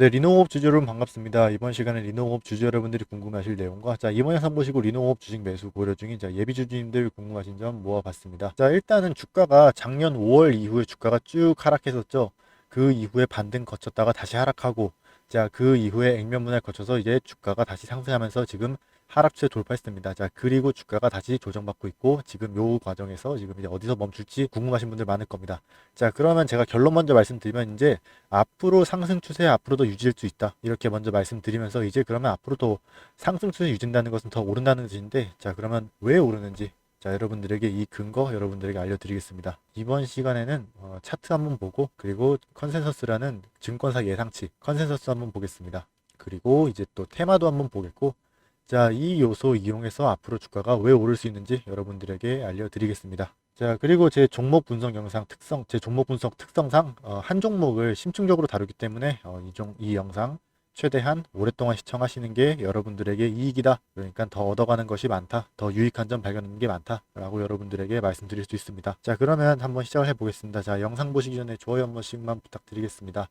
네, 리노업 주주 여러분 반갑습니다. 이번 시간에 리노업 주주 여러분들이 궁금하실 내용과 자, 이번 영상 보시고 리노업 주식 매수 고려 중인 자, 예비 주주님들 궁금하신 점 모아봤습니다. 자, 일단은 주가가 작년 5월 이후에 주가가 쭉 하락했었죠. 그 이후에 반등 거쳤다가 다시 하락하고 자, 그 이후에 액면 분할 거쳐서 이제 주가가 다시 상승하면서 지금 하락세 돌파했습니다. 자, 그리고 주가가 다시 조정받고 있고 지금 요 과정에서 지금 이제 어디서 멈출지 궁금하신 분들 많을 겁니다. 자, 그러면 제가 결론 먼저 말씀드리면 이제 앞으로 상승 추세 앞으로도 유지할 수 있다. 이렇게 먼저 말씀드리면서 이제 그러면 앞으로 도 상승 추세 유지한다는 것은 더 오른다는 뜻인데 자, 그러면 왜 오르는지 자, 여러분들에게 이 근거 여러분들에게 알려드리겠습니다. 이번 시간에는 어, 차트 한번 보고 그리고 컨센서스라는 증권사 예상치 컨센서스 한번 보겠습니다. 그리고 이제 또 테마도 한번 보겠고 자, 이 요소 이용해서 앞으로 주가가 왜 오를 수 있는지 여러분들에게 알려드리겠습니다. 자, 그리고 제 종목 분석 영상 특성, 제 종목 분석 특성상 어, 한 종목을 심층적으로 다루기 때문에 어, 이, 종, 이 영상 최대한 오랫동안 시청하시는 게 여러분들에게 이익이다. 그러니까 더 얻어가는 것이 많다. 더 유익한 점 발견하는 게 많다. 라고 여러분들에게 말씀드릴 수 있습니다. 자, 그러면 한번 시작을 해보겠습니다. 자, 영상 보시기 전에 좋아요 한 번씩만 부탁드리겠습니다.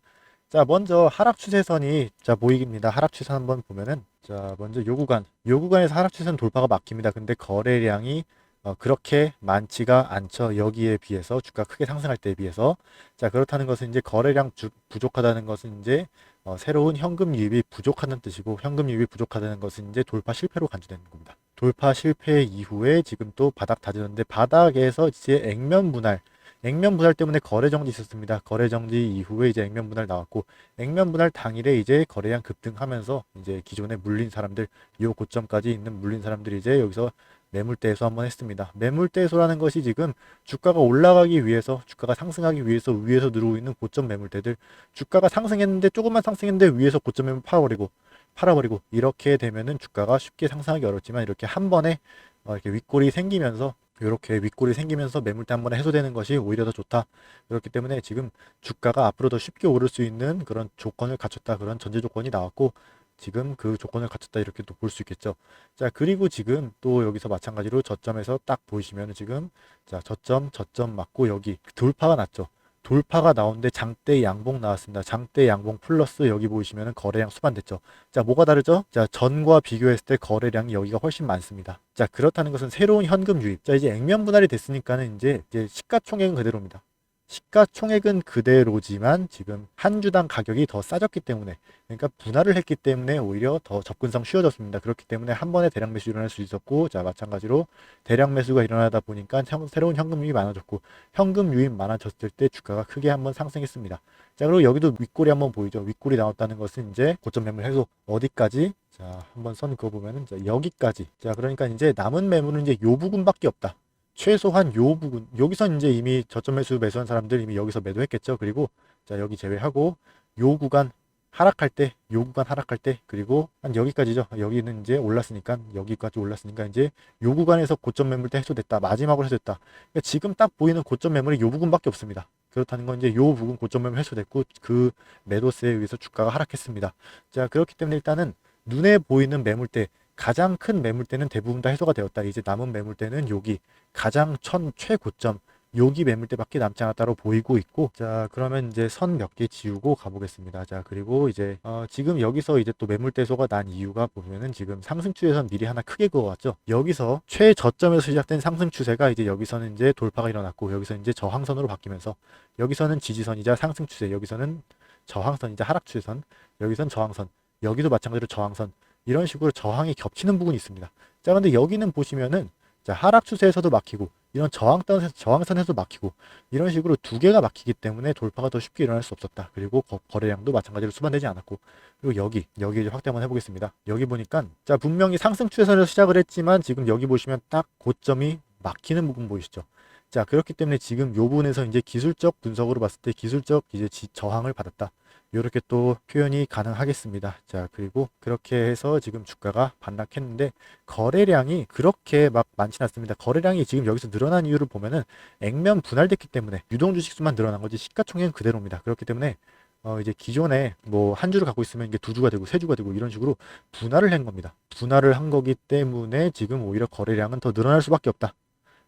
자, 먼저 하락 추세선이 자 보이입니다. 하락 추세 한번 보면은 자, 먼저 요 구간, 요 구간에서 하락 추세선 돌파가 막힙니다. 근데 거래량이 어, 그렇게 많지가 않죠. 여기에 비해서 주가 크게 상승할 때에 비해서 자 그렇다는 것은 이제 거래량 주, 부족하다는 것은 이제 어, 새로운 현금 유입이 부족하다는 뜻이고 현금 유입이 부족하다는 것은 이제 돌파 실패로 간주되는 겁니다. 돌파 실패 이후에 지금 또 바닥 다졌는데 바닥에서 이제 액면 분할 액면 분할 때문에 거래 정지 있었습니다. 거래 정지 이후에 이제 액면 분할 나왔고 액면 분할 당일에 이제 거래량 급등하면서 이제 기존에 물린 사람들 이 고점까지 있는 물린 사람들이 이제 여기서 매물대에서 한번 했습니다. 매물대소라는 것이 지금 주가가 올라가기 위해서 주가가 상승하기 위해서 위에서 들어오고 있는 고점 매물대들 주가가 상승했는데 조금만 상승했는데 위에서 고점 매물 팔아버리고 팔아버리고 이렇게 되면은 주가가 쉽게 상승하기 어렵지만 이렇게 한 번에 어, 이렇게 윗골이 생기면서 이렇게 윗골이 생기면서 매물대 한 번에 해소되는 것이 오히려 더 좋다. 그렇기 때문에 지금 주가가 앞으로 더 쉽게 오를 수 있는 그런 조건을 갖췄다. 그런 전제 조건이 나왔고 지금 그 조건을 갖췄다 이렇게 또 볼 수 있겠죠. 자 그리고 지금 또 여기서 마찬가지로 저점에서 딱 보이시면 지금 자 저점 저점 맞고 여기 돌파가 났죠. 돌파가 나오는데 장대 양봉 나왔습니다. 장대 양봉 플러스 여기 보시면은 거래량 수반됐죠. 자, 뭐가 다르죠? 자, 전과 비교했을 때 거래량이 여기가 훨씬 많습니다. 자, 그렇다는 것은 새로운 현금 유입. 자, 이제 액면 분할이 됐으니까는 이제, 이제 시가총액은 그대로입니다. 시가총액은 그대로지만 지금 한 주당 가격이 더 싸졌기 때문에 그러니까 분할을 했기 때문에 오히려 더 접근성 쉬워졌습니다. 그렇기 때문에 한 번에 대량 매수 일어날 수 있었고 자 마찬가지로 대량 매수가 일어나다 보니까 형, 새로운 현금 유입이 많아졌고 현금 유입 많아졌을 때 주가가 크게 한번 상승했습니다. 자 그리고 여기도 윗골이 한번 보이죠. 윗골이 나왔다는 것은 이제 고점 매물 해소 어디까지 자 한번 선 그어 보면은 자, 여기까지 자 그러니까 이제 남은 매물은 이제 요 부분밖에 없다. 최소한 요 부분 여기서 이제 이미 저점 매수 매수한 사람들 이미 여기서 매도했겠죠. 그리고 자 여기 제외하고 요 구간 하락할 때, 요 구간 하락할 때, 그리고 한 여기까지죠. 여기는 이제 올랐으니까, 여기까지 올랐으니까 이제 요 구간에서 고점 매물대 해소됐다. 마지막으로 해소됐다. 그러니까 지금 딱 보이는 고점 매물이 요 부분밖에 없습니다. 그렇다는 건 이제 요 부분 고점 매물 해소됐고, 그 매도세에 의해서 주가가 하락했습니다. 자, 그렇기 때문에 일단은 눈에 보이는 매물대, 가장 큰 매물대는 대부분 다 해소가 되었다. 이제 남은 매물대는 여기 가장 천 최고점 여기 매물대밖에 남지 않았다로 보이고 있고. 자 그러면 이제 선 몇 개 지우고 가보겠습니다. 자 그리고 이제 어, 지금 여기서 이제 또 매물대소가 난 이유가 보면은 지금 상승 추세선 미리 하나 크게 그어왔죠. 여기서 최저점에서 시작된 상승 추세가 이제 여기서는 이제 돌파가 일어났고 여기서 이제 저항선으로 바뀌면서 여기서는 지지선이자 상승 추세 여기서는 저항선이자 하락 추세선 여기선 저항선 여기도 마찬가지로 저항선 이런 식으로 저항이 겹치는 부분이 있습니다. 자, 근데 여기는 보시면은 자, 하락 추세에서도 막히고 이런 저항선에서 저항선에서 막히고 이런 식으로 두 개가 막히기 때문에 돌파가 더 쉽게 일어날 수 없었다. 그리고 거, 거래량도 마찬가지로 수반되지 않았고 그리고 여기 여기 이제 확대 한번 해보겠습니다. 여기 보니까 자 분명히 상승 추세선에서 시작을 했지만 지금 여기 보시면 딱 고점이 막히는 부분 보이시죠? 자 그렇기 때문에 지금 요 부분에서 이제 기술적 분석으로 봤을 때 기술적 이제 지, 저항을 받았다. 이렇게 또 표현이 가능하겠습니다. 자, 그리고 그렇게 해서 지금 주가가 반락했는데 거래량이 그렇게 막 많지는 않습니다. 거래량이 지금 여기서 늘어난 이유를 보면은 액면 분할됐기 때문에 유동 주식 수만 늘어난 거지 시가총액은 그대로입니다. 그렇기 때문에 어 이제 기존에 뭐 한 주를 갖고 있으면 이게 두 주가 되고 세 주가 되고 이런 식으로 분할을 한 겁니다. 분할을 한 거기 때문에 지금 오히려 거래량은 더 늘어날 수밖에 없다.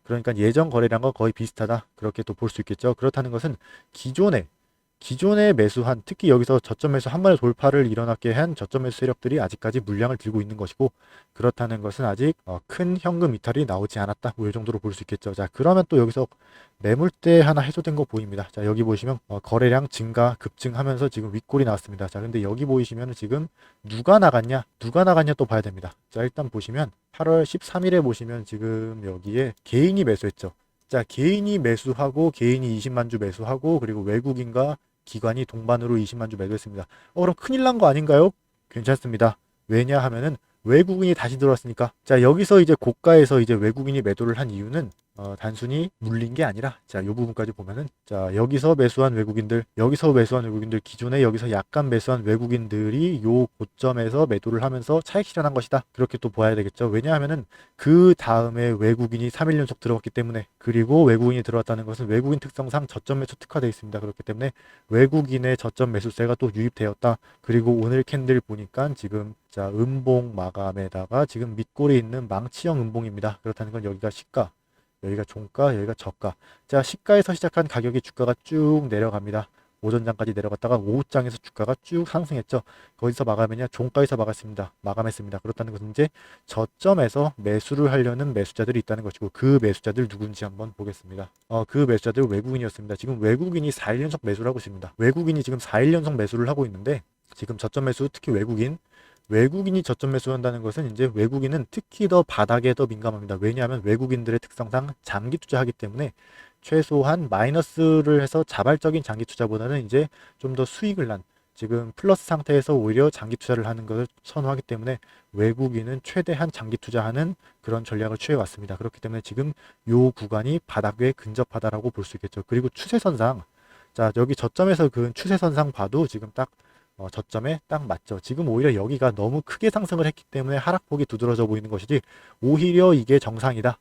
그러니까 예전 거래량과 거의 비슷하다. 그렇게 또 볼 수 있겠죠. 그렇다는 것은 기존에 기존에 매수한 특히 여기서 저점 매수 한 번에 돌파를 일어나게 한 저점 매수 세력들이 아직까지 물량을 들고 있는 것이고 그렇다는 것은 아직 어, 큰 현금 이탈이 나오지 않았다. 뭐이 정도로 볼 수 있겠죠. 자 그러면 또 여기서 매물대 하나 해소된 거 보입니다. 자 여기 보시면 어, 거래량 증가 급증하면서 지금 윗골이 나왔습니다. 자 근데 여기 보이시면 지금 누가 나갔냐 누가 나갔냐 또 봐야 됩니다. 자 일단 보시면 8월 13일에 보시면 지금 여기에 개인이 매수했죠. 자 개인이 매수하고 개인이 20만 주 매수하고 그리고 외국인과 기관이 동반으로 20만 주 매도했습니다. 어 그럼 큰일 난 거 아닌가요? 괜찮습니다. 왜냐 하면은 외국인이 다시 들어왔으니까 자 여기서 이제 고가에서 이제 외국인이 매도를 한 이유는 어, 단순히 물린 게 아니라 자이 부분까지 보면은 자 여기서 매수한 외국인들 여기서 매수한 외국인들 기존에 여기서 약간 매수한 외국인들이 요 고점에서 매도를 하면서 차익 실현한 것이다. 그렇게 또 봐야 되겠죠. 왜냐하면은 그 다음에 외국인이 3일 연속 들어왔기 때문에 그리고 외국인이 들어왔다는 것은 외국인 특성상 저점 매수 특화되어 있습니다. 그렇기 때문에 외국인의 저점 매수세가 또 유입되었다. 그리고 오늘 캔들 보니까 지금 자 음봉 마감에다가 지금 밑골에 있는 망치형 음봉입니다. 그렇다는 건 여기가 시가 여기가 종가, 여기가 저가. 자, 시가에서 시작한 가격이 주가가 쭉 내려갑니다. 오전장까지 내려갔다가 오후장에서 주가가 쭉 상승했죠. 거기서 마감했냐? 종가에서 막았습니다. 마감했습니다. 그렇다는 것은 이제 저점에서 매수를 하려는 매수자들이 있다는 것이고 그 매수자들 누군지 한번 보겠습니다. 어, 그 매수자들 외국인이었습니다. 지금 외국인이 4일 연속 매수를 하고 있습니다. 외국인이 지금 4일 연속 매수를 하고 있는데 지금 저점 매수 특히 외국인 외국인이 저점 매수한다는 것은 이제 외국인은 특히 더 바닥에 더 민감합니다. 왜냐하면 외국인들의 특성상 장기 투자하기 때문에 최소한 마이너스를 해서 자발적인 장기 투자보다는 이제 좀 더 수익을 난 지금 플러스 상태에서 오히려 장기 투자를 하는 것을 선호하기 때문에 외국인은 최대한 장기 투자하는 그런 전략을 취해 왔습니다. 그렇기 때문에 지금 요 구간이 바닥에 근접하다라고 볼 수 있겠죠. 그리고 추세선상 자 여기 저점에서 그 추세선상 봐도 지금 딱 어, 저점에 딱 맞죠. 지금 오히려 여기가 너무 크게 상승을 했기 때문에 하락폭이 두드러져 보이는 것이지 오히려 이게 정상이다.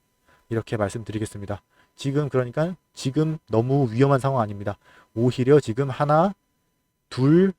이렇게 말씀드리겠습니다. 지금 그러니까 지금 너무 위험한 상황 아닙니다. 오히려 지금 하나, 둘,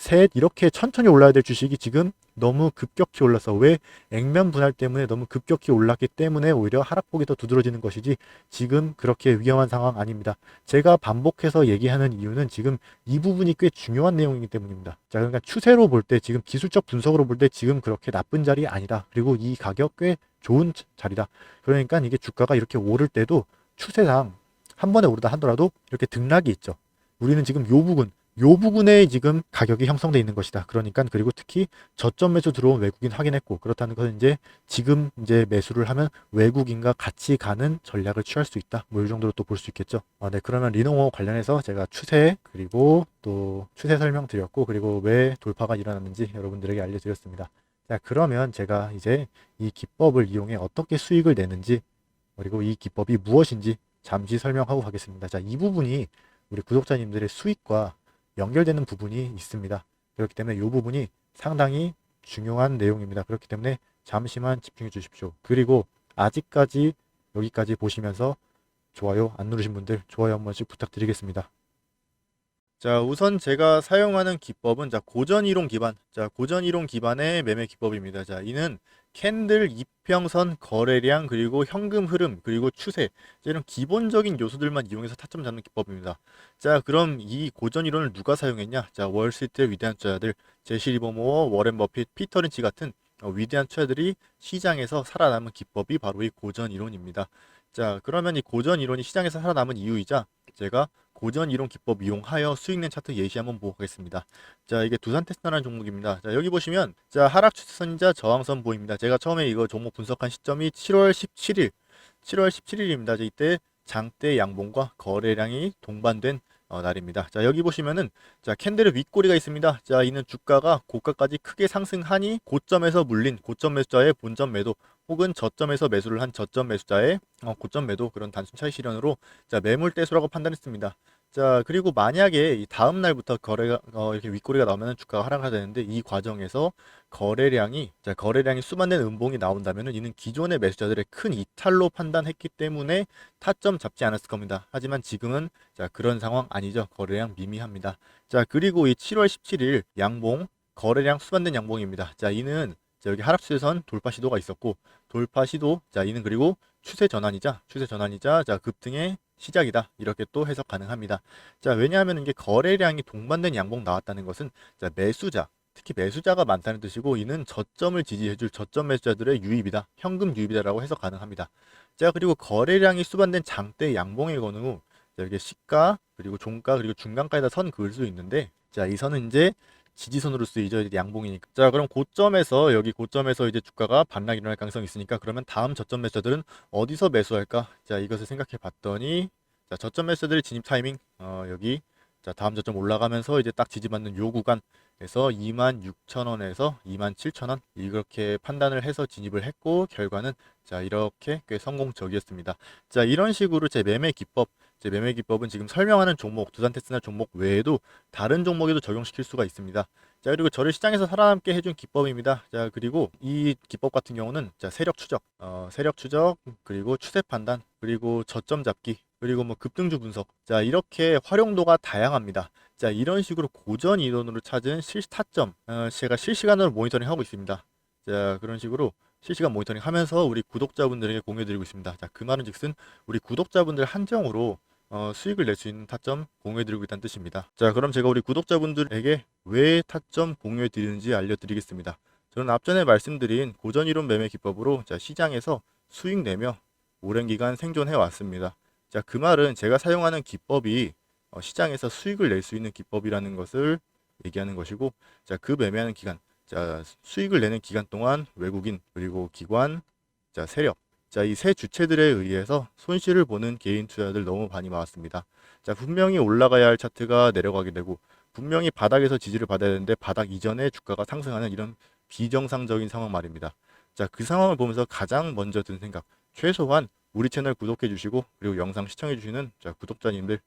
셋 이렇게 천천히 올라야 될 주식이 지금 너무 급격히 올라서 왜 액면 분할 때문에 너무 급격히 올랐기 때문에 오히려 하락폭이 더 두드러지는 것이지 지금 그렇게 위험한 상황 아닙니다. 제가 반복해서 얘기하는 이유는 지금 이 부분이 꽤 중요한 내용이기 때문입니다. 자, 그러니까 추세로 볼 때 지금 기술적 분석으로 볼 때 지금 그렇게 나쁜 자리 아니다. 그리고 이 가격 꽤 좋은 자리다. 그러니까 이게 주가가 이렇게 오를 때도 추세상 한 번에 오르다 하더라도 이렇게 등락이 있죠. 우리는 지금 요 부분 요 부분에 지금 가격이 형성돼 있는 것이다. 그러니까 그리고 특히 저점 매수 들어온 외국인 확인했고 그렇다는 것은 이제 지금 이제 매수를 하면 외국인과 같이 가는 전략을 취할 수 있다. 뭐 이 정도로 또 볼 수 있겠죠. 아, 네 그러면 리노호 관련해서 제가 추세 그리고 또 추세 설명 드렸고 그리고 왜 돌파가 일어났는지 여러분들에게 알려드렸습니다. 자 그러면 제가 이제 이 기법을 이용해 어떻게 수익을 내는지 그리고 이 기법이 무엇인지 잠시 설명하고 가겠습니다. 자 이 부분이 우리 구독자님들의 수익과 연결되는 부분이 있습니다. 그렇기 때문에 이 부분이 상당히 중요한 내용입니다. 그렇기 때문에 잠시만 집중해 주십시오. 그리고 아직까지 여기까지 보시면서 좋아요 안 누르신 분들 좋아요 한 번씩 부탁드리겠습니다. 자, 우선 제가 사용하는 기법은 자, 고전 이론 기반. 자, 고전 이론 기반의 매매 기법입니다. 자, 이는 캔들 이평선 거래량 그리고 현금 흐름 그리고 추세 이런 기본적인 요소들만 이용해서 타점 잡는 기법입니다. 자, 그럼 이 고전 이론을 누가 사용했냐? 자, 월스트리트의 위대한 투자자들 제시 리버모어, 워렌 버핏, 피터 린치 같은 어, 위대한 투자들이 시장에서 살아남은 기법이 바로 이 고전 이론입니다. 자, 그러면 이 고전 이론이 시장에서 살아남은 이유이자 제가 고전 이론 기법 이용하여 수익 낸 차트 예시 한번 보고 가겠습니다. 자, 이게 두산 테스트라는 종목입니다. 자, 여기 보시면 자, 하락 추세선이자 저항선 보입니다. 제가 처음에 이거 종목 분석한 시점이 7월 17일, 7월 17일입니다. 자, 이때 장대 양봉과 거래량이 동반된 어, 날입니다. 자, 여기 보시면은 자, 캔들의 윗꼬리가 있습니다. 자, 이는 주가가 고가까지 크게 상승하니 고점에서 물린 고점 매수자의 본점 매도 혹은 저점에서 매수를 한 저점 매수자의 어, 고점 매도 그런 단순 차익 실현으로 자, 매물 대수라고 판단했습니다. 자, 그리고 만약에 이 다음 날부터 거래가 어, 이렇게 윗꼬리가 나오면 주가가 하락하게 되는데 이 과정에서 거래량이 자, 거래량이 수만된 음봉이 나온다면은 이는 기존의 매수자들의 큰 이탈로 판단했기 때문에 타점 잡지 않았을 겁니다. 하지만 지금은 자, 그런 상황 아니죠. 거래량 미미합니다. 자, 그리고 이 7월 17일 양봉 거래량 수반된 양봉입니다. 자, 이는 자, 여기 하락 추세선 돌파 시도가 있었고 돌파 시도 자, 이는 그리고 추세 전환이자 추세 전환이자 자, 급등의 시작이다. 이렇게 또 해석 가능합니다. 자, 왜냐하면 이게 거래량이 동반된 양봉 나왔다는 것은 자, 매수자, 특히 매수자가 많다는 뜻이고 이는 저점을 지지해줄 저점 매수자들의 유입이다. 현금 유입이다라고 해석 가능합니다. 자, 그리고 거래량이 수반된 장대 양봉의 경우 자, 이게 시가 그리고 종가 그리고 중간가에다 선 그을 수 있는데 자, 이 선은 이제 지지선으로 쓰이죠. 이제 양봉이니까. 자, 그럼 고점에서 여기 고점에서 이제 주가가 반락이 일어날 가능성이 있으니까 그러면 다음 저점 매수자들은 어디서 매수할까? 자, 이것을 생각해 봤더니 자, 저점 매수자들의 진입 타이밍 어, 여기 자, 다음 저점 올라가면서 이제 딱 지지받는 요 구간에서 26,000원에서 27,000원 이렇게 판단을 해서 진입을 했고 결과는 자, 이렇게 꽤 성공적이었습니다. 자, 이런 식으로 제 매매 기법 제 매매 기법은 지금 설명하는 종목, 두산 테스나 종목 외에도 다른 종목에도 적용시킬 수가 있습니다. 자, 그리고 저를 시장에서 살아남게 해준 기법입니다. 자, 그리고 이 기법 같은 경우는 자, 세력 추적, 어, 세력 추적, 그리고 추세 판단, 그리고 저점 잡기, 그리고 뭐 급등주 분석. 자, 이렇게 활용도가 다양합니다. 자, 이런 식으로 고전 이론으로 찾은 실시 타점, 어, 제가 실시간으로 모니터링 하고 있습니다. 자, 그런 식으로 실시간 모니터링 하면서 우리 구독자분들에게 공유드리고 있습니다. 자, 그 말은 즉슨 우리 구독자분들 한정으로 어, 수익을 낼 수 있는 타점 공유해드리고 있다는 뜻입니다. 자, 그럼 제가 우리 구독자분들에게 왜 타점 공유해드리는지 알려드리겠습니다. 저는 앞전에 말씀드린 고전 이론 매매 기법으로 자, 시장에서 수익 내며 오랜 기간 생존해 왔습니다. 자, 그 말은 제가 사용하는 기법이 어, 시장에서 수익을 낼 수 있는 기법이라는 것을 얘기하는 것이고, 자, 그 매매하는 기간, 자, 수익을 내는 기간 동안 외국인 그리고 기관, 자, 세력, 자, 이 세 주체들에 의해서 손실을 보는 개인 투자들 너무 많이 나왔습니다. 자, 분명히 올라가야 할 차트가 내려가게 되고, 분명히 바닥에서 지지를 받아야 되는데 바닥 이전에 주가가 상승하는 이런 비정상적인 상황 말입니다. 자, 그 상황을 보면서 가장 먼저 든 생각, 최소한 우리 채널 구독해 주시고 그리고 영상 시청해 주시는 자, 구독자님들,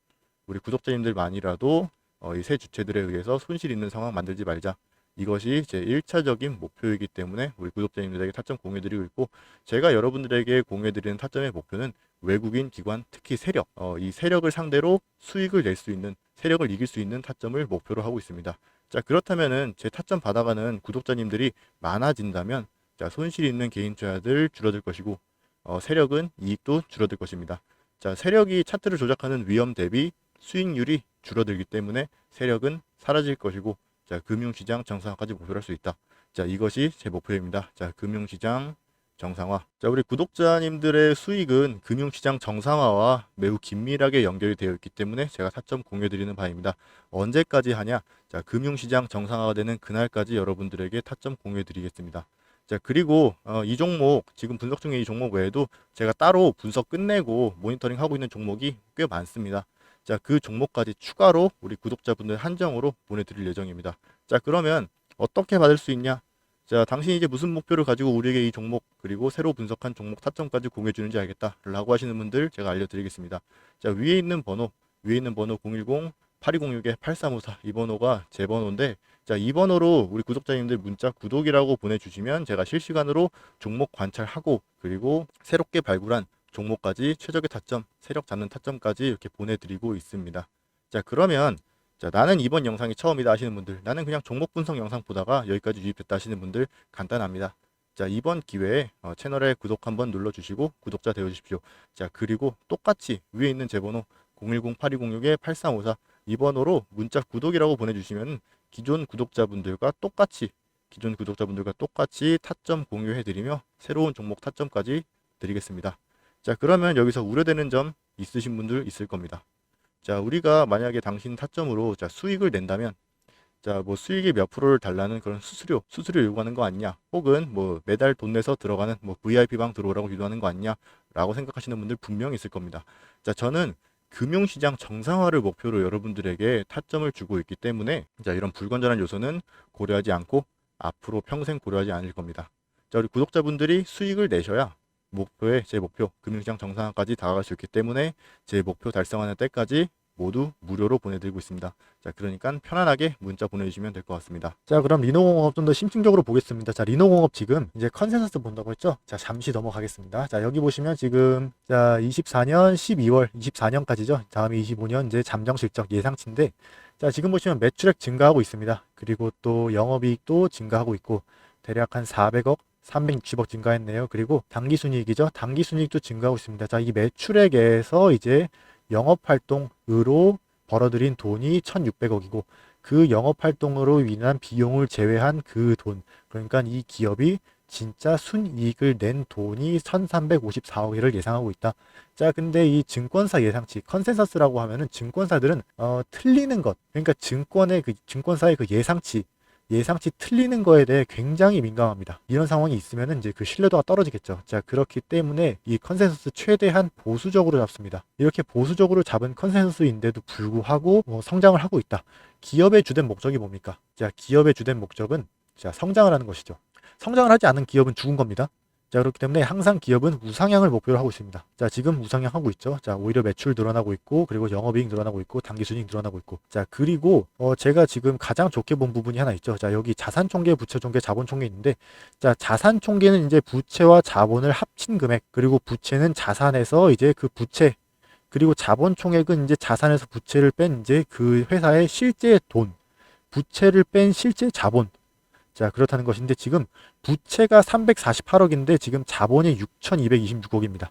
우리 구독자님들만이라도 어, 이 세 주체들에 의해서 손실 있는 상황 만들지 말자. 이것이 제 1차적인 목표이기 때문에 우리 구독자님들에게 타점 공유드리고 있고 제가 여러분들에게 공유드리는 타점의 목표는 외국인 기관 특히 세력 어, 이 세력을 상대로 수익을 낼 수 있는 세력을 이길 수 있는 타점을 목표로 하고 있습니다. 자 그렇다면은 제 타점 받아가는 구독자님들이 많아진다면 자 손실 있는 개인 투자들 줄어들 것이고 어, 세력은 이익도 줄어들 것입니다. 자 세력이 차트를 조작하는 위험 대비 수익률이 줄어들기 때문에 세력은 사라질 것이고 자, 금융시장 정상화까지 목표로 할 수 있다. 자, 이것이 제 목표입니다. 자, 금융시장 정상화. 자, 우리 구독자님들의 수익은 금융시장 정상화와 매우 긴밀하게 연결이 되어 있기 때문에 제가 타점 공유 드리는 바입니다. 언제까지 하냐? 자, 금융시장 정상화가 되는 그날까지 여러분들에게 타점 공유 드리겠습니다. 자, 그리고 어, 이 종목, 지금 분석 중에 이 종목 외에도 제가 따로 분석 끝내고 모니터링 하고 있는 종목이 꽤 많습니다. 자, 그 종목까지 추가로 우리 구독자분들 한정으로 보내드릴 예정입니다. 자, 그러면 어떻게 받을 수 있냐? 자, 당신이 이제 무슨 목표를 가지고 우리에게 이 종목 그리고 새로 분석한 종목 타점까지 공유해 주는지 알겠다라고 하시는 분들 제가 알려드리겠습니다. 자, 위에 있는 번호, 위에 있는 번호 010 8206-8354 이 번호가 제 번호인데 자, 이 번호로 우리 구독자님들 문자 구독이라고 보내주시면 제가 실시간으로 종목 관찰하고 그리고 새롭게 발굴한 종목까지 최적의 타점, 세력 잡는 타점까지 이렇게 보내드리고 있습니다. 자, 그러면 자, 나는 이번 영상이 처음이다 하시는 분들, 나는 그냥 종목 분석 영상 보다가 여기까지 유입됐다 하시는 분들 간단합니다. 자, 이번 기회에 어, 채널에 구독 한번 눌러주시고 구독자 되어주십시오. 자, 그리고 똑같이 위에 있는 제 번호 010-8206-8354 이 번호로 문자 구독이라고 보내주시면 기존 구독자분들과 똑같이 기존 구독자분들과 똑같이 타점 공유해드리며 새로운 종목 타점까지 드리겠습니다. 자, 그러면 여기서 우려되는 점 있으신 분들 있을 겁니다. 자, 우리가 만약에 당신 타점으로 자, 수익을 낸다면 자, 뭐 수익의 몇 프로를 달라는 그런 수수료, 수수료 요구하는 거 아니냐? 혹은 뭐 매달 돈 내서 들어가는 뭐 VIP 방 들어오라고 유도하는 거 아니냐? 라고 생각하시는 분들 분명히 있을 겁니다. 자, 저는 금융시장 정상화를 목표로 여러분들에게 타점을 주고 있기 때문에 자, 이런 불건전한 요소는 고려하지 않고 앞으로 평생 고려하지 않을 겁니다. 자, 우리 구독자분들이 수익을 내셔야 목표에 제 목표 금융시장 정상화까지 다가갈 수 있기 때문에 제 목표 달성하는 때까지 모두 무료로 보내드리고 있습니다. 자, 그러니까 편안하게 문자 보내주시면 될 것 같습니다. 자, 그럼 리노공업 좀 더 심층적으로 보겠습니다. 자, 리노공업 지금 이제 컨센서스 본다고 했죠? 자, 잠시 넘어가겠습니다. 자, 여기 보시면 지금 자, 24년 12월 24년까지죠. 다음에 25년 이제 잠정 실적 예상치인데 자, 지금 보시면 매출액 증가하고 있습니다. 그리고 또 영업이익도 증가하고 있고 대략 한 400억 360억 증가했네요. 그리고 당기순이익이죠. 당기순이익도 증가하고 있습니다. 자, 이 매출액에서 이제 영업 활동으로 벌어들인 돈이 1,600억이고 그 영업 활동으로 인한 비용을 제외한 그 돈, 그러니까 이 기업이 진짜 순이익을 낸 돈이 1,354억을 예상하고 있다. 자, 근데 이 증권사 예상치, 컨센서스라고 하면은 증권사들은 어, 틀리는 것, 그러니까 증권의 그 증권사의 그 예상치, 예상치 틀리는 거에 대해 굉장히 민감합니다. 이런 상황이 있으면은 이제 그 신뢰도가 떨어지겠죠. 자, 그렇기 때문에 이 컨센서스 최대한 보수적으로 잡습니다. 이렇게 보수적으로 잡은 컨센서스인데도 불구하고 어, 성장을 하고 있다. 기업의 주된 목적이 뭡니까? 자, 기업의 주된 목적은 자, 성장을 하는 것이죠. 성장을 하지 않은 기업은 죽은 겁니다. 자, 그렇기 때문에 항상 기업은 우상향을 목표로 하고 있습니다. 자, 지금 우상향 하고 있죠. 자, 오히려 매출 늘어나고 있고, 그리고 영업이익 늘어나고 있고, 당기순이익 늘어나고 있고. 자, 그리고, 어, 제가 지금 가장 좋게 본 부분이 하나 있죠. 자, 여기 자산 총계, 부채 총계, 자본 총계 있는데, 자, 자산 총계는 이제 부채와 자본을 합친 금액, 그리고 부채는 자산에서 이제 그 부채, 그리고 자본 총액은 이제 자산에서 부채를 뺀 이제 그 회사의 실제 돈, 부채를 뺀 실제 자본. 자, 그렇다는 것인데 지금 부채가 348억인데 지금 자본이 6,226억입니다.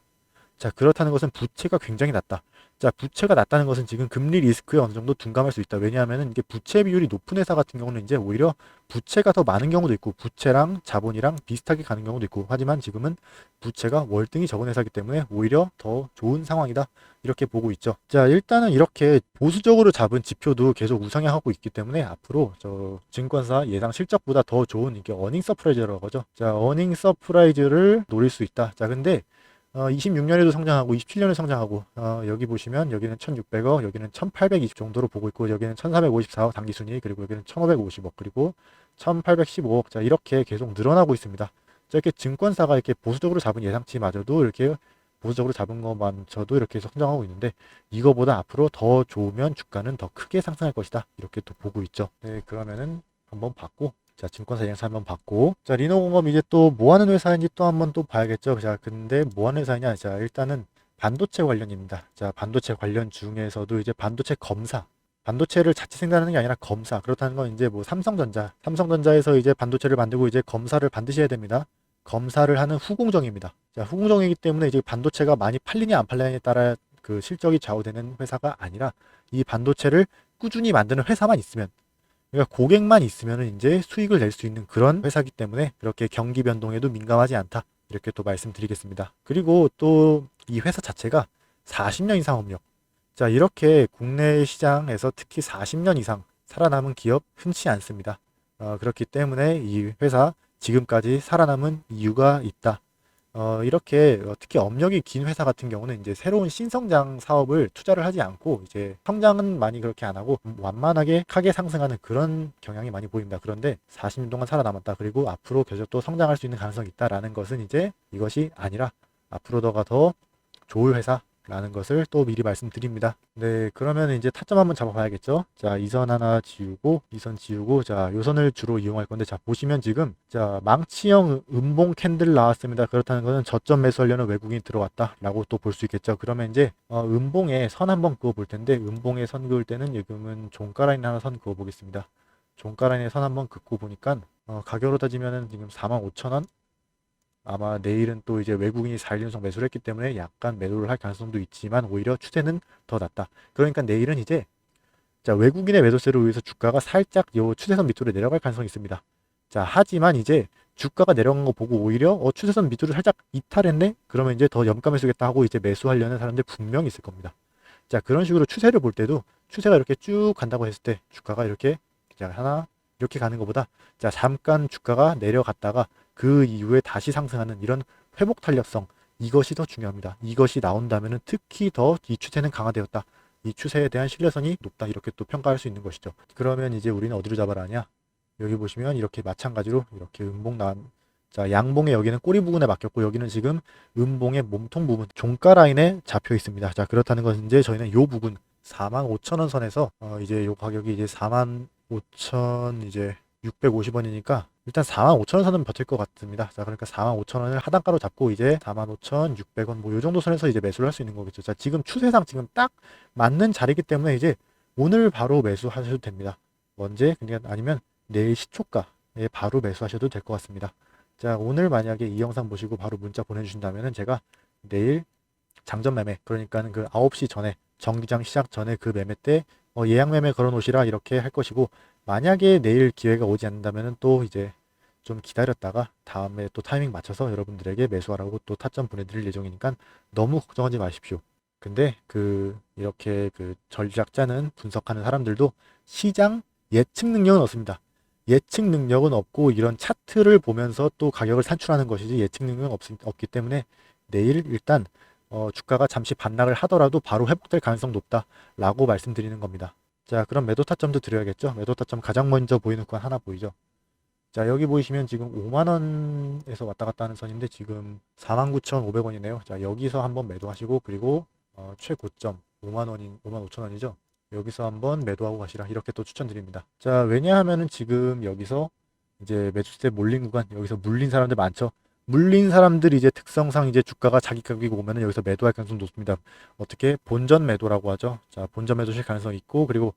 자, 그렇다는 것은 부채가 굉장히 낮다. 자, 부채가 낮다는 것은 지금 금리 리스크에 어느 정도 둔감할 수 있다. 왜냐하면 이게 부채 비율이 높은 회사 같은 경우는 이제 오히려 부채가 더 많은 경우도 있고 부채랑 자본이랑 비슷하게 가는 경우도 있고 하지만 지금은 부채가 월등히 적은 회사이기 때문에 오히려 더 좋은 상황이다. 이렇게 보고 있죠. 자, 일단은 이렇게 보수적으로 잡은 지표도 계속 우상향하고 있기 때문에 앞으로 저 증권사 예상 실적보다 더 좋은 이게 어닝 서프라이즈라고 하죠. 자, 어닝 서프라이즈를 노릴 수 있다. 자, 근데 어, 26년에도 성장하고 27년에 성장하고 어, 여기 보시면 여기는 1,600억, 여기는 1,820 정도로 보고 있고 여기는 1,454억 단기 순위 그리고 여기는 1,550억 그리고 1,815억 자 이렇게 계속 늘어나고 있습니다. 자 이렇게 증권사가 이렇게 보수적으로 잡은 예상치마저도 이렇게 보수적으로 잡은 것만 저도 이렇게 성장하고 있는데 이거보다 앞으로 더 좋으면 주가는 더 크게 상승할 것이다 이렇게 또 보고 있죠. 네 그러면은 한번 받고 자, 증권사 예상사 한번 받고. 자, 리노공업 이제 또 뭐 하는 회사인지 또 한번 또 봐야겠죠. 자, 근데 뭐 하는 회사냐? 자, 일단은 반도체 관련입니다. 자, 반도체 관련 중에서도 이제 반도체 검사. 반도체를 자체 생산하는 게 아니라 검사. 그렇다는 건 이제 뭐 삼성전자. 삼성전자에서 이제 반도체를 만들고 이제 검사를 반드시 해야 됩니다. 검사를 하는 후공정입니다. 자, 후공정이기 때문에 이제 반도체가 많이 팔리냐 안 팔리냐에 따라 그 실적이 좌우되는 회사가 아니라 이 반도체를 꾸준히 만드는 회사만 있으면 그러니까 고객만 있으면 이제 수익을 낼 수 있는 그런 회사기 때문에 그렇게 경기 변동에도 민감하지 않다. 이렇게 또 말씀드리겠습니다. 그리고 또 이 회사 자체가 40년 이상 업력. 자, 이렇게 국내 시장에서 특히 40년 이상 살아남은 기업 흔치 않습니다. 어, 그렇기 때문에 이 회사 지금까지 살아남은 이유가 있다. 어, 이렇게 어, 특히 업력이 긴 회사 같은 경우는 이제 새로운 신성장 사업을 투자를 하지 않고 이제 성장은 많이 그렇게 안 하고 완만하게 크게 상승하는 그런 경향이 많이 보입니다. 그런데 40년 동안 살아남았다. 그리고 앞으로 계속 또 성장할 수 있는 가능성이 있다라는 것은 이제 이것이 아니라 앞으로 더가 더 좋을 회사 라는 것을 또 미리 말씀드립니다. 네, 그러면 이제 타점 한번 잡아봐야겠죠. 자, 이 선 하나 지우고, 이 선 지우고, 자, 요 선을 주로 이용할 건데, 자, 보시면 지금, 자, 망치형 음봉 캔들 나왔습니다. 그렇다는 것은 저점 매수하려는 외국인이 들어왔다. 라고 또 볼 수 있겠죠. 그러면 이제, 어, 음봉에 선 한번 그어 볼 텐데, 음봉에 선 그을 때는 지금은 종가라인 하나 선 그어 보겠습니다. 종가라인에 선 한번 긋고 보니까, 어, 가격으로 따지면은 지금 45,000원? 아마 내일은 또 이제 외국인이 4일 연속 매수를 했기 때문에 약간 매도를 할 가능성도 있지만 오히려 추세는 더 낮다. 그러니까 내일은 이제 자 외국인의 매도세로 의해서 주가가 살짝 요 추세선 밑으로 내려갈 가능성이 있습니다. 자 하지만 이제 주가가 내려간 거 보고 오히려 어 추세선 밑으로 살짝 이탈했네? 그러면 이제 더 염가 매수겠다 하고 이제 매수하려는 사람들 분명히 있을 겁니다. 자 그런 식으로 추세를 볼 때도 추세가 이렇게 쭉 간다고 했을 때 주가가 이렇게 자 하나 이렇게 가는 것보다 자 잠깐 주가가 내려갔다가 그 이후에 다시 상승하는 이런 회복 탄력성 이것이 더 중요합니다. 이것이 나온다면 특히 더 이 추세는 강화되었다. 이 추세에 대한 신뢰성이 높다. 이렇게 또 평가할 수 있는 것이죠. 그러면 이제 우리는 어디로 잡아라 하냐? 여기 보시면 이렇게 마찬가지로 이렇게 음봉 나온 자 양봉에 여기는 꼬리 부분에 맡겼고 여기는 지금 음봉의 몸통 부분 종가 라인에 잡혀 있습니다. 자 그렇다는 것은 이제 저희는 요 부분 45,000원 선에서 어 이제 요 가격이 이제 45,000 이제 650원이니까 일단 45,000원 선은 버틸 것 같습니다. 자, 그러니까 45,000원을 하단가로 잡고 이제 45,600원 뭐 요 정도 선에서 이제 매수를 할 수 있는 거겠죠. 자, 지금 추세상 지금 딱 맞는 자리이기 때문에 이제 오늘 바로 매수하셔도 됩니다. 언제? 그러니까 아니면 내일 시초가에 바로 매수하셔도 될 것 같습니다. 자, 오늘 만약에 이 영상 보시고 바로 문자 보내주신다면은 제가 내일 장전 매매 그러니까는 그 9시 전에 정기장 시작 전에 그 매매 때 어, 예약 매매 걸어 놓으시라 이렇게 할 것이고 만약에 내일 기회가 오지 않는다면은 또 이제 좀 기다렸다가 다음에 또 타이밍 맞춰서 여러분들에게 매수하라고 또 타점 보내드릴 예정이니까 너무 걱정하지 마십시오. 근데 그 이렇게 그 전략 짜는 분석하는 사람들도 시장 예측 능력은 없습니다. 예측 능력은 없고 이런 차트를 보면서 또 가격을 산출하는 것이지 예측 능력은 없, 없기 때문에 내일 일단 어, 주가가 잠시 반락을 하더라도 바로 회복될 가능성 높다라고 말씀드리는 겁니다. 자, 그럼 매도 타점도 드려야겠죠? 매도 타점 가장 먼저 보이는 구간 하나 보이죠? 자, 여기 보이시면 지금 5만 원에서 왔다 갔다 하는 선인데 지금 49,500원이네요. 자, 여기서 한번 매도하시고 그리고 어, 최고점 5만 원인 5만 5천 원이죠. 여기서 한번 매도하고 가시라 이렇게 또 추천드립니다. 자, 왜냐하면은 지금 여기서 이제 매수세 몰린 구간 여기서 물린 사람들 많죠. 물린 사람들이 이제 특성상 이제 주가가 자기 가격이 오면은 여기서 매도할 가능성 높습니다. 어떻게 본전 매도라고 하죠. 자, 본전 매도실 가능성 있고 그리고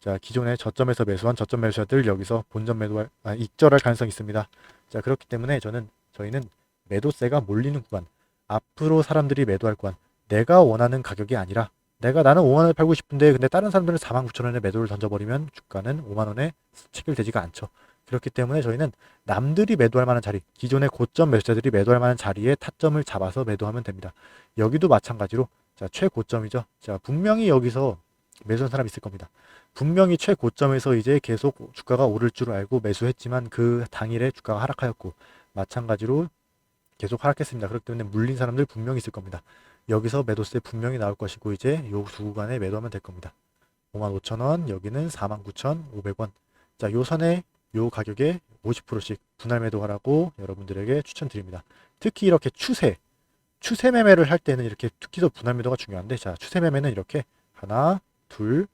자, 기존에 저점에서 매수한 저점 매수자들 여기서 본전 매도할 아, 익절할 가능성이 있습니다. 자, 그렇기 때문에 저는 저희는 매도세가 몰리는 구간, 앞으로 사람들이 매도할 구간, 내가 원하는 가격이 아니라 내가 나는 5만 원에 팔고 싶은데 근데 다른 사람들은 4만 9천 원에 매도를 던져버리면 주가는 5만 원에 체결되지가 않죠. 그렇기 때문에 저희는 남들이 매도할 만한 자리, 기존의 고점 매수자들이 매도할 만한 자리에 타점을 잡아서 매도하면 됩니다. 여기도 마찬가지로 자 최고점이죠. 자 분명히 여기서 매수한 사람 있을 겁니다. 분명히 최고점에서 이제 계속 주가가 오를 줄 알고 매수했지만 그 당일에 주가가 하락하였고 마찬가지로 계속 하락했습니다. 그렇기 때문에 물린 사람들 분명히 있을 겁니다. 여기서 매도세 분명히 나올 것이고 이제 요 두 구간에 매도하면 될 겁니다. 55,000원, 여기는 49,500원. 자, 요 선에 요 가격에 50%씩 분할 매도하라고 여러분들에게 추천드립니다. 특히 이렇게 추세, 추세 매매를 할 때는 이렇게 특히 더 분할 매도가 중요한데 자, 추세 매매는 이렇게 하나, 둘,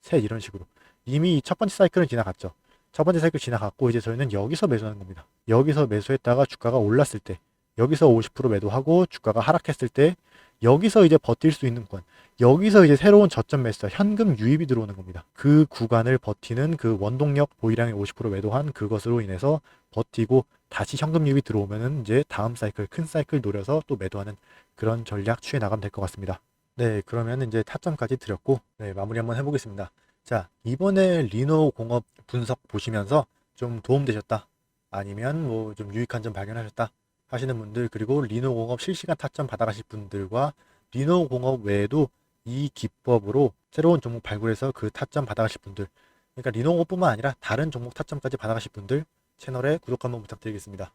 셋 이런 식으로 이미 첫 번째 사이클은 지나갔죠. 첫 번째 사이클 지나갔고 이제 저희는 여기서 매수하는 겁니다. 여기서 매수했다가 주가가 올랐을 때 여기서 50% 매도하고 주가가 하락했을 때 여기서 이제 버틸 수 있는 구간 여기서 이제 새로운 저점 매수자 현금 유입이 들어오는 겁니다. 그 구간을 버티는 그 원동력 보유량의 50% 매도한 그것으로 인해서 버티고 다시 현금 유입이 들어오면은 이제 다음 사이클 큰 사이클 노려서 또 매도하는 그런 전략 취해 나가면 될 것 같습니다. 네, 그러면 이제 타점까지 드렸고 네, 마무리 한번 해보겠습니다. 자, 이번에 리노 공업 분석 보시면서 좀 도움 되셨다. 아니면 뭐 좀 유익한 점 발견하셨다. 하시는 분들 그리고 리노 공업 실시간 타점 받아가실 분들과 리노 공업 외에도 이 기법으로 새로운 종목 발굴해서 그 타점 받아가실 분들 그러니까 리노 공업뿐만 아니라 다른 종목 타점까지 받아가실 분들 채널에 구독 한번 부탁드리겠습니다.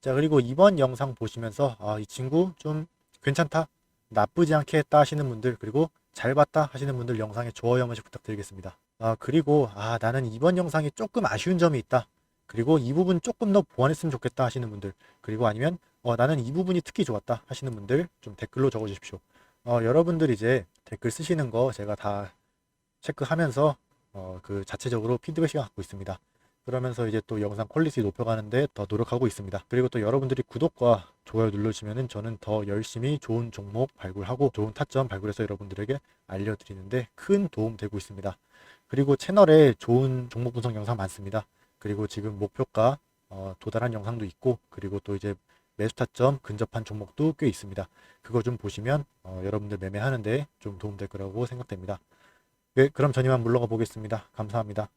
자 그리고 이번 영상 보시면서 아, 이 친구 좀 괜찮다 나쁘지 않게 했다 하시는 분들 그리고 잘 봤다 하시는 분들 영상에 좋아요 한 번씩 부탁드리겠습니다. 아 그리고 아 나는 이번 영상이 조금 아쉬운 점이 있다. 그리고 이 부분 조금 더 보완했으면 좋겠다 하시는 분들 그리고 아니면 어, 나는 이 부분이 특히 좋았다 하시는 분들 좀 댓글로 적어주십시오. 어, 여러분들 이제 댓글 쓰시는 거 제가 다 체크하면서 어, 그 자체적으로 피드백을 갖고 있습니다. 그러면서 이제 또 영상 퀄리티 높여가는데 더 노력하고 있습니다. 그리고 또 여러분들이 구독과 좋아요 눌러주시면은 저는 더 열심히 좋은 종목 발굴하고 좋은 타점 발굴해서 여러분들에게 알려드리는데 큰 도움 되고 있습니다. 그리고 채널에 좋은 종목 분석 영상 많습니다. 그리고 지금 목표가 어, 도달한 영상도 있고 그리고 또 이제 매수 타점 근접한 종목도 꽤 있습니다. 그거 좀 보시면 어, 여러분들 매매하는데 좀 도움될 거라고 생각됩니다. 네, 그럼 전 이만 물러가 보겠습니다. 감사합니다.